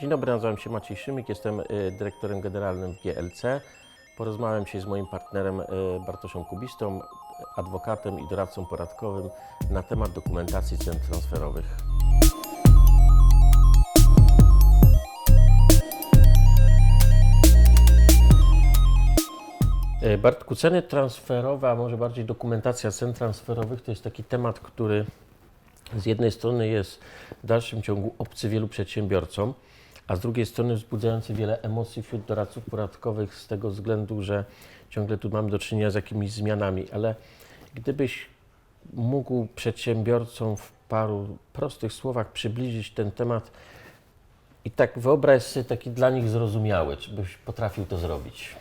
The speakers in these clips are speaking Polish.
Dzień dobry, nazywam się Maciej Szymik, jestem y, dyrektorem generalnym GLC. Porozmawiam się z moim partnerem y, Bartoszem Kubistą, adwokatem i doradcą poradkowym na temat dokumentacji cen transferowych. Y, Bartku, ceny transferowe, a może bardziej dokumentacja cen transferowych to jest taki temat, który z jednej strony jest w dalszym ciągu obcy wielu przedsiębiorcom, a z drugiej strony wzbudzający wiele emocji wśród doradców podatkowych z tego względu, że ciągle tu mamy do czynienia z jakimiś zmianami, ale gdybyś mógł przedsiębiorcom w paru prostych słowach przybliżyć ten temat i tak wyobraź sobie taki dla nich zrozumiały, czy byś potrafił to zrobić?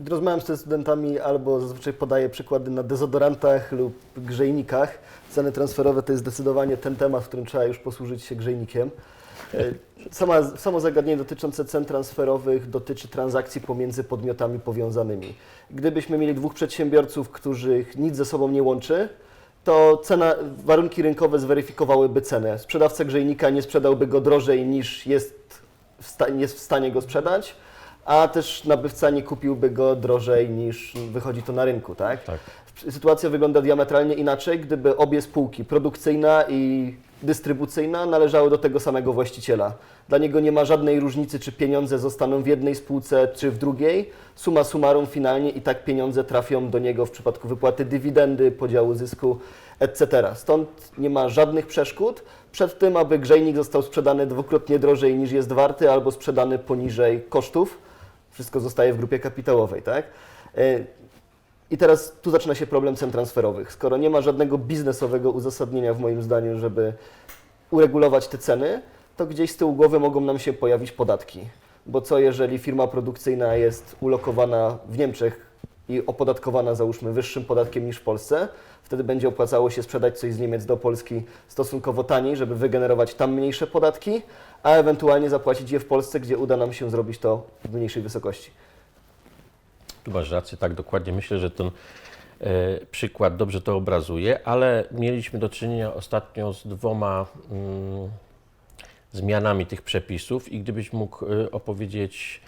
Rozmawiam z studentami, albo zazwyczaj podaję przykłady na dezodorantach lub grzejnikach. Ceny transferowe to jest zdecydowanie ten temat, w którym trzeba już posłużyć się grzejnikiem. E, Sama, samo zagadnienie dotyczące cen transferowych dotyczy transakcji pomiędzy podmiotami powiązanymi. Gdybyśmy mieli dwóch przedsiębiorców, których nic ze sobą nie łączy, to cena, warunki rynkowe zweryfikowałyby cenę. Sprzedawca grzejnika nie sprzedałby go drożej niż jest w, sta- jest w stanie go sprzedać, a też nabywca nie kupiłby go drożej niż wychodzi to na rynku, tak? Tak. Sytuacja wygląda diametralnie inaczej, gdyby obie spółki, produkcyjna i dystrybucyjna, należały do tego samego właściciela. Dla niego nie ma żadnej różnicy, czy pieniądze zostaną w jednej spółce, czy w drugiej. Suma summarum finalnie i tak pieniądze trafią do niego w przypadku wypłaty dywidendy, podziału zysku, etc. Stąd nie ma żadnych przeszkód przed tym, aby grzejnik został sprzedany dwukrotnie drożej niż jest warty, albo sprzedany poniżej kosztów. Wszystko zostaje w grupie kapitałowej, tak? E, i teraz tu zaczyna się problem cen transferowych. Skoro nie ma żadnego biznesowego uzasadnienia, w moim zdaniu, żeby uregulować te ceny, to gdzieś z tyłu głowy mogą nam się pojawić podatki. Bo co jeżeli firma produkcyjna jest ulokowana w Niemczech i opodatkowana załóżmy wyższym podatkiem niż w Polsce, wtedy będzie opłacało się sprzedać coś z Niemiec do Polski stosunkowo taniej, żeby wygenerować tam mniejsze podatki, a ewentualnie zapłacić je w Polsce, gdzie uda nam się zrobić to w mniejszej wysokości. Tu masz rację, tak dokładnie. Myślę, że ten e, przykład dobrze to obrazuje, ale mieliśmy do czynienia ostatnio z dwoma mm, zmianami tych przepisów i gdybyś mógł e, opowiedzieć,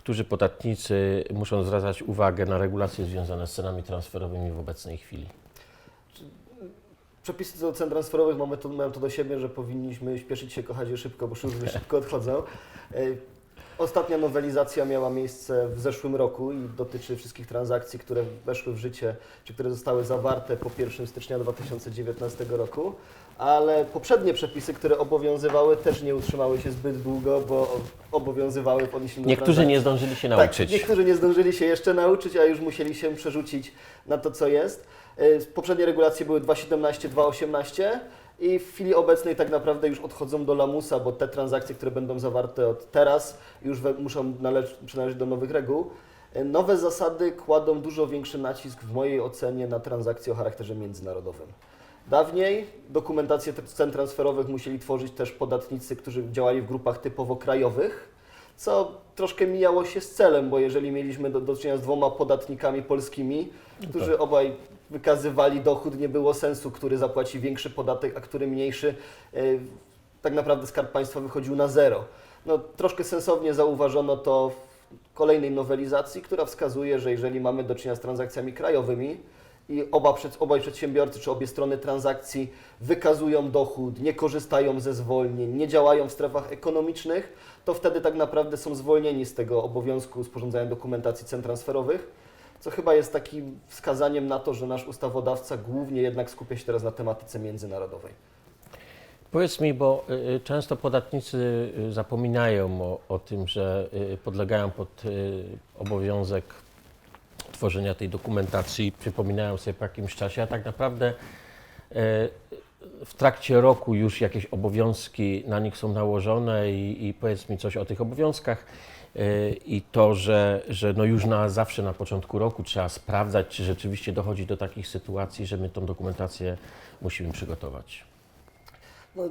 którzy podatnicy muszą zwracać uwagę na regulacje związane z cenami transferowymi w obecnej chwili. Przepisy do cen transferowych mamy to, mają to do siebie, że powinniśmy śpieszyć się, kochać je szybko, bo szybko odchodzą. Ostatnia nowelizacja miała miejsce w zeszłym roku i dotyczy wszystkich transakcji, które weszły w życie, czy które zostały zawarte po 1 stycznia 2019 roku, ale poprzednie przepisy, które obowiązywały, też nie utrzymały się zbyt długo, bo obowiązywały w odniesieniu do Niektórzy transakcji. nie zdążyli się Tak, nauczyć. niektórzy nie zdążyli się jeszcze nauczyć, a już musieli się przerzucić na to, co jest. E, Poprzednie regulacje były 2.17, 2.18 i w chwili obecnej tak naprawdę już odchodzą do lamusa, bo te transakcje, które będą zawarte od teraz, już we, muszą należ, przynależeć do nowych reguł. E, Nowe zasady kładą dużo większy nacisk w mojej ocenie na transakcje o charakterze międzynarodowym. Dawniej dokumentację cen transferowych musieli tworzyć też podatnicy, którzy działali w grupach typowo krajowych, co troszkę mijało się z celem, bo jeżeli mieliśmy do, do czynienia z dwoma podatnikami polskimi, którzy obaj wykazywali dochód, nie było sensu, który zapłaci większy podatek, a który mniejszy. E, Tak naprawdę Skarb Państwa wychodził na zero. No, troszkę sensownie zauważono to w kolejnej nowelizacji, która wskazuje, że jeżeli mamy do czynienia z transakcjami krajowymi i oba przed, obaj przedsiębiorcy czy obie strony transakcji wykazują dochód, nie korzystają ze zwolnień, nie działają w strefach ekonomicznych, to wtedy tak naprawdę są zwolnieni z tego obowiązku sporządzania dokumentacji cen transferowych, co chyba jest takim wskazaniem na to, że nasz ustawodawca głównie jednak skupia się teraz na tematyce międzynarodowej. Powiedz mi, bo y, y, często podatnicy y, zapominają o, o tym, że podlegają pod obowiązek tworzenia tej dokumentacji, przypominają sobie po jakimś czasie, a tak naprawdę y, w trakcie roku już jakieś obowiązki na nich są nałożone i, i powiedz mi coś o tych obowiązkach y, i to, że, że no już na zawsze na początku roku trzeba sprawdzać, czy rzeczywiście dochodzi do takich sytuacji, że my tą dokumentację musimy przygotować. No,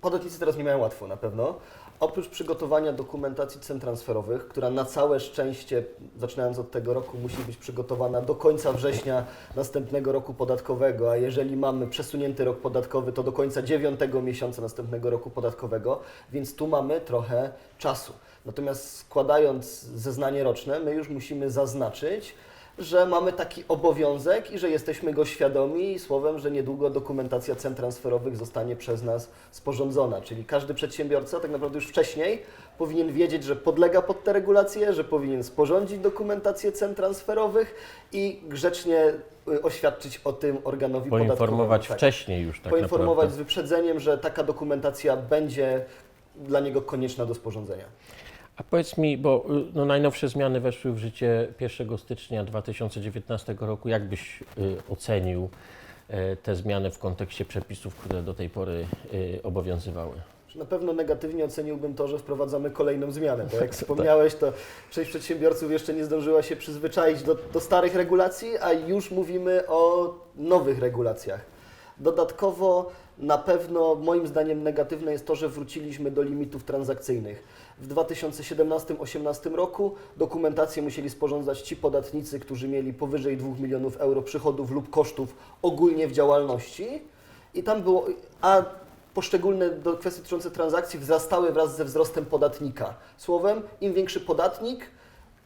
podatnicy teraz nie mają łatwo na pewno. Oprócz przygotowania dokumentacji cen transferowych, która na całe szczęście, zaczynając od tego roku, musi być przygotowana do końca września następnego roku podatkowego, a jeżeli mamy przesunięty rok podatkowy, to do końca dziewiątego miesiąca następnego roku podatkowego, więc tu mamy trochę czasu. Natomiast składając zeznanie roczne, my już musimy zaznaczyć, że mamy taki obowiązek i że jesteśmy go świadomi słowem, że niedługo dokumentacja cen transferowych zostanie przez nas sporządzona. Czyli każdy przedsiębiorca tak naprawdę już wcześniej powinien wiedzieć, że podlega pod te regulacje, że powinien sporządzić dokumentację cen transferowych i grzecznie y, oświadczyć o tym organowi Poinformować podatkowemu. Tak. wcześniej już tak Poinformować naprawdę. z wyprzedzeniem, że taka dokumentacja będzie dla niego konieczna do sporządzenia. A powiedz mi, bo y, no, najnowsze zmiany weszły w życie 1 stycznia 2019 roku. Jak byś y, ocenił y, te zmiany w kontekście przepisów, które do tej pory y, obowiązywały? Na pewno negatywnie oceniłbym to, że wprowadzamy kolejną zmianę. Bo jak wspomniałeś, to część przedsiębiorców jeszcze nie zdążyła się przyzwyczaić do, do starych regulacji, a już mówimy o nowych regulacjach. Dodatkowo na pewno moim zdaniem negatywne jest to, że wróciliśmy do limitów transakcyjnych. W 2017-2018 roku dokumentację musieli sporządzać ci podatnicy, którzy mieli powyżej 2 milionów euro przychodów lub kosztów ogólnie w działalności. I tam było, a poszczególne do kwestie dotyczące transakcji wzrastały wraz ze wzrostem podatnika. Słowem, im większy podatnik,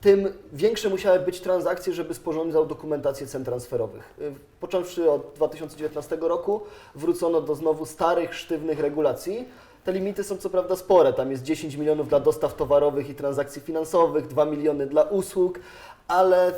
tym większe musiały być transakcje, żeby sporządzał dokumentację cen transferowych. Y, Począwszy od 2019 roku wrócono do znowu starych, sztywnych regulacji. Te limity są co prawda spore, tam jest 10 milionów dla dostaw towarowych i transakcji finansowych, 2 miliony dla usług, ale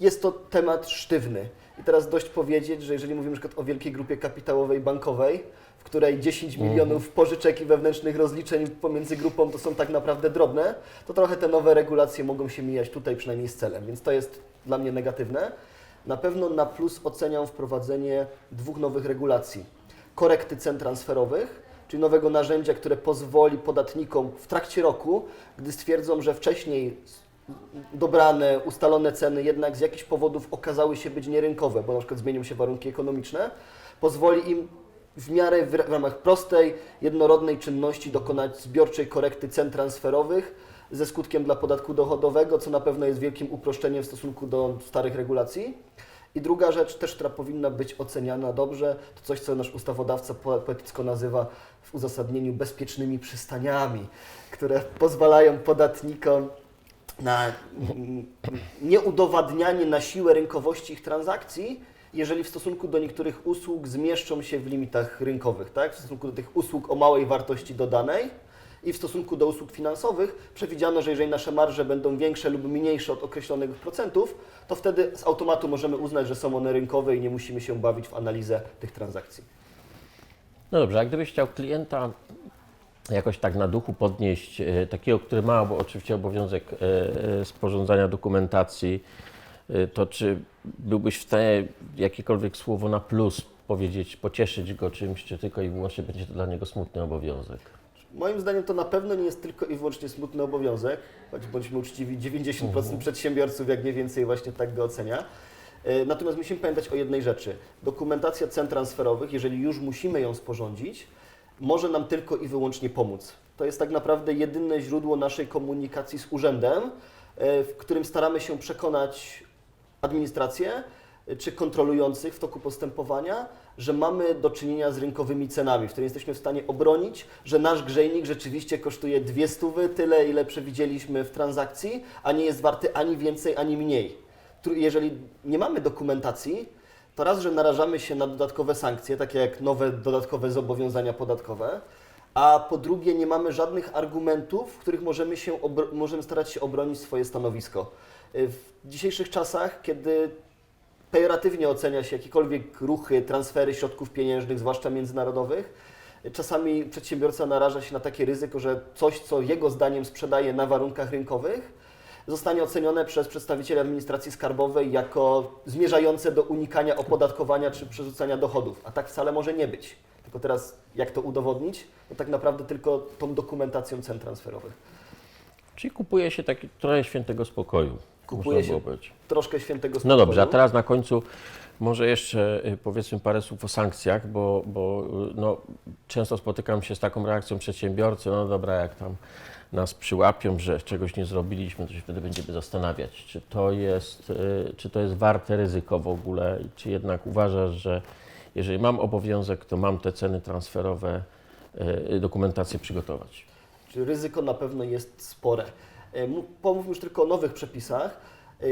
jest to temat sztywny. I teraz dość powiedzieć, że jeżeli mówimy przykład o wielkiej grupie kapitałowej bankowej, w której 10 milionów pożyczek i wewnętrznych rozliczeń pomiędzy grupą to są tak naprawdę drobne, to trochę te nowe regulacje mogą się mijać tutaj przynajmniej z celem, więc to jest dla mnie negatywne. Na pewno na plus oceniam wprowadzenie dwóch nowych regulacji. Korekty cen transferowych, czyli nowego narzędzia, które pozwoli podatnikom w trakcie roku, gdy stwierdzą, że wcześniej dobrane, ustalone ceny jednak z jakichś powodów okazały się być nierynkowe, bo na przykład zmienią się warunki ekonomiczne, pozwoli im w miarę w ramach prostej, jednorodnej czynności dokonać zbiorczej korekty cen transferowych ze skutkiem dla podatku dochodowego, co na pewno jest wielkim uproszczeniem w stosunku do starych regulacji. I druga rzecz, też która powinna być oceniana dobrze, to coś, co nasz ustawodawca po- poetycko nazywa w uzasadnieniu bezpiecznymi przystaniami, które pozwalają podatnikom na mm, nieudowadnianie na siłę rynkowości ich transakcji, jeżeli w stosunku do niektórych usług zmieszczą się w limitach rynkowych, tak? W stosunku do tych usług o małej wartości dodanej i w stosunku do usług finansowych przewidziano, że jeżeli nasze marże będą większe lub mniejsze od określonych procentów, to wtedy z automatu możemy uznać, że są one rynkowe i nie musimy się bawić w analizę tych transakcji. No dobrze, a gdybyś chciał klienta jakoś tak na duchu podnieść, e, takiego, który ma oczywiście obowiązek e, e, sporządzania dokumentacji, to czy byłbyś w stanie jakiekolwiek słowo na plus powiedzieć, pocieszyć go czymś, czy tylko i wyłącznie będzie to dla niego smutny obowiązek? Moim zdaniem to na pewno nie jest tylko i wyłącznie smutny obowiązek, choć bądźmy uczciwi, 90% przedsiębiorców jak mniej więcej właśnie tak go ocenia. E, Natomiast musimy pamiętać o jednej rzeczy. Dokumentacja cen transferowych, jeżeli już musimy ją sporządzić, może nam tylko i wyłącznie pomóc. To jest tak naprawdę jedyne źródło naszej komunikacji z urzędem, e, w którym staramy się przekonać administrację y, czy kontrolujących w toku postępowania, że mamy do czynienia z rynkowymi cenami, w których jesteśmy w stanie obronić, że nasz grzejnik rzeczywiście kosztuje dwie stówy, tyle ile przewidzieliśmy w transakcji, a nie jest warty ani więcej, ani mniej. Jeżeli nie mamy dokumentacji, to raz, że narażamy się na dodatkowe sankcje, takie jak nowe dodatkowe zobowiązania podatkowe, a po drugie nie mamy żadnych argumentów, w których możemy, się możemy starać się obronić swoje stanowisko. W dzisiejszych czasach, kiedy pejoratywnie ocenia się jakiekolwiek ruchy, transfery środków pieniężnych, zwłaszcza międzynarodowych, czasami przedsiębiorca naraża się na takie ryzyko, że coś, co jego zdaniem sprzedaje na warunkach rynkowych, zostanie ocenione przez przedstawicieli administracji skarbowej jako zmierzające do unikania opodatkowania czy przerzucania dochodów, a tak wcale może nie być. Tylko teraz, jak to udowodnić? No tak naprawdę tylko tą dokumentacją cen transferowych. Czyli kupuje się taki trochę świętego spokoju. Kupuje Można się było troszkę świętego No spokoju. dobrze, a teraz na końcu może jeszcze y, powiedzmy parę słów o sankcjach, bo, bo y, no, często spotykam się z taką reakcją przedsiębiorcy, no dobra, jak tam nas przyłapią, że czegoś nie zrobiliśmy, to się wtedy będziemy zastanawiać, czy to jest, y, czy to jest warte ryzyko w ogóle, czy jednak uważasz, że jeżeli mam obowiązek, to mam te ceny transferowe, dokumentację przygotować. Czyli ryzyko na pewno jest spore. E, Pomówmy już tylko o nowych przepisach. E,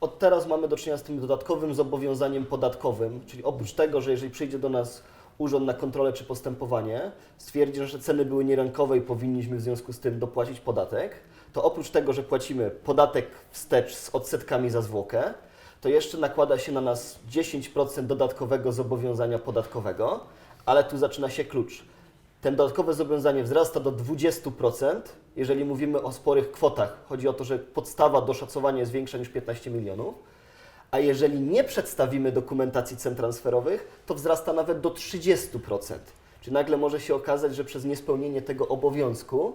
Od teraz mamy do czynienia z tym dodatkowym zobowiązaniem podatkowym, czyli oprócz tego, że jeżeli przyjdzie do nas urząd na kontrolę czy postępowanie, stwierdzi, że ceny były nierynkowe i powinniśmy w związku z tym dopłacić podatek, to oprócz tego, że płacimy podatek wstecz z odsetkami za zwłokę, to jeszcze nakłada się na nas 10% dodatkowego zobowiązania podatkowego, ale tu zaczyna się klucz ten dodatkowe zobowiązanie wzrasta do 20%, jeżeli mówimy o sporych kwotach. Chodzi o to, że podstawa do szacowania jest większa niż 15 milionów. A jeżeli nie przedstawimy dokumentacji cen transferowych, to wzrasta nawet do 30%. Czy nagle może się okazać, że przez niespełnienie tego obowiązku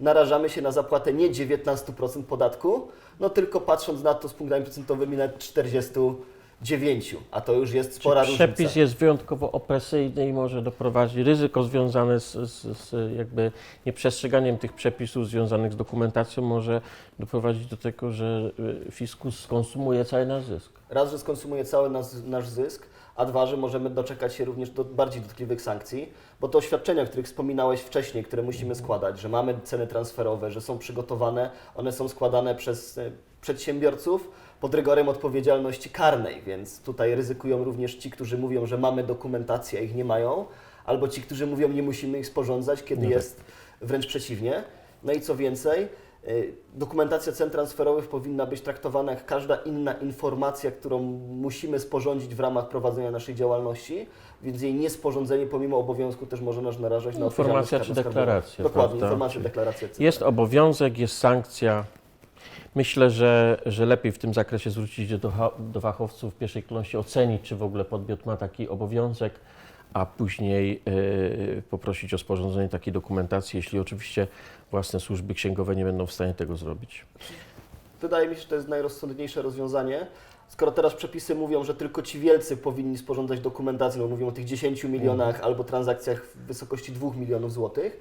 narażamy się na zapłatę nie 19% podatku, no tylko patrząc na to z punktami procentowymi na 40% dziewięciu, a to już jest spora Czyli różnica. Przepis jest wyjątkowo opresyjny i może doprowadzić ryzyko związane z, z, z, jakby nieprzestrzeganiem tych przepisów związanych z dokumentacją może doprowadzić do tego, że y, fiskus skonsumuje cały nasz zysk. Raz, że skonsumuje cały nasz, nasz zysk, a dwa, że możemy doczekać się również do bardziej dotkliwych sankcji, bo to oświadczenia, o których wspominałeś wcześniej, które musimy składać, że mamy ceny transferowe, że są przygotowane, one są składane przez y, przedsiębiorców pod rygorem odpowiedzialności karnej, więc tutaj ryzykują również ci, którzy mówią, że mamy dokumentację, a ich nie mają, albo ci, którzy mówią, nie musimy ich sporządzać, kiedy No tak. jest wręcz przeciwnie. No i co więcej, y, dokumentacja cen transferowych powinna być traktowana jak każda inna informacja, którą musimy sporządzić w ramach prowadzenia naszej działalności, więc jej niesporządzenie pomimo obowiązku też może nas narażać na Informacja czy deklaracja, Dokładnie, prawda? informacja, deklaracja. Jest obowiązek, jest sankcja. Myślę, że, że lepiej w tym zakresie zwrócić się do, do fachowców w pierwszej kolejności, ocenić, czy w ogóle podmiot ma taki obowiązek, a później y, poprosić o sporządzenie takiej dokumentacji, jeśli oczywiście własne służby księgowe nie będą w stanie tego zrobić. Wydaje mi się, że to jest najrozsądniejsze rozwiązanie. Skoro teraz przepisy mówią, że tylko ci wielcy powinni sporządzać dokumentację, no mówią o tych 10 milionach albo transakcjach w wysokości 2 milionów złotych,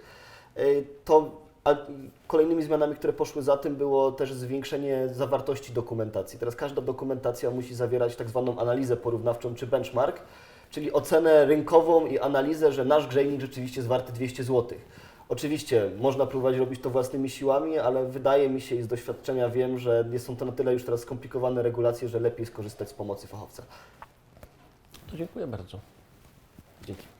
y, to a kolejnymi zmianami, które poszły za tym, było też zwiększenie zawartości dokumentacji. Teraz każda dokumentacja musi zawierać tak zwaną analizę porównawczą czy benchmark, czyli ocenę rynkową i analizę, że nasz grzejnik rzeczywiście jest warty 200 zł. Oczywiście można próbować robić to własnymi siłami, ale wydaje mi się i z doświadczenia wiem, że nie są to na tyle już teraz skomplikowane regulacje, że lepiej skorzystać z pomocy fachowca. To dziękuję bardzo. Dzięki.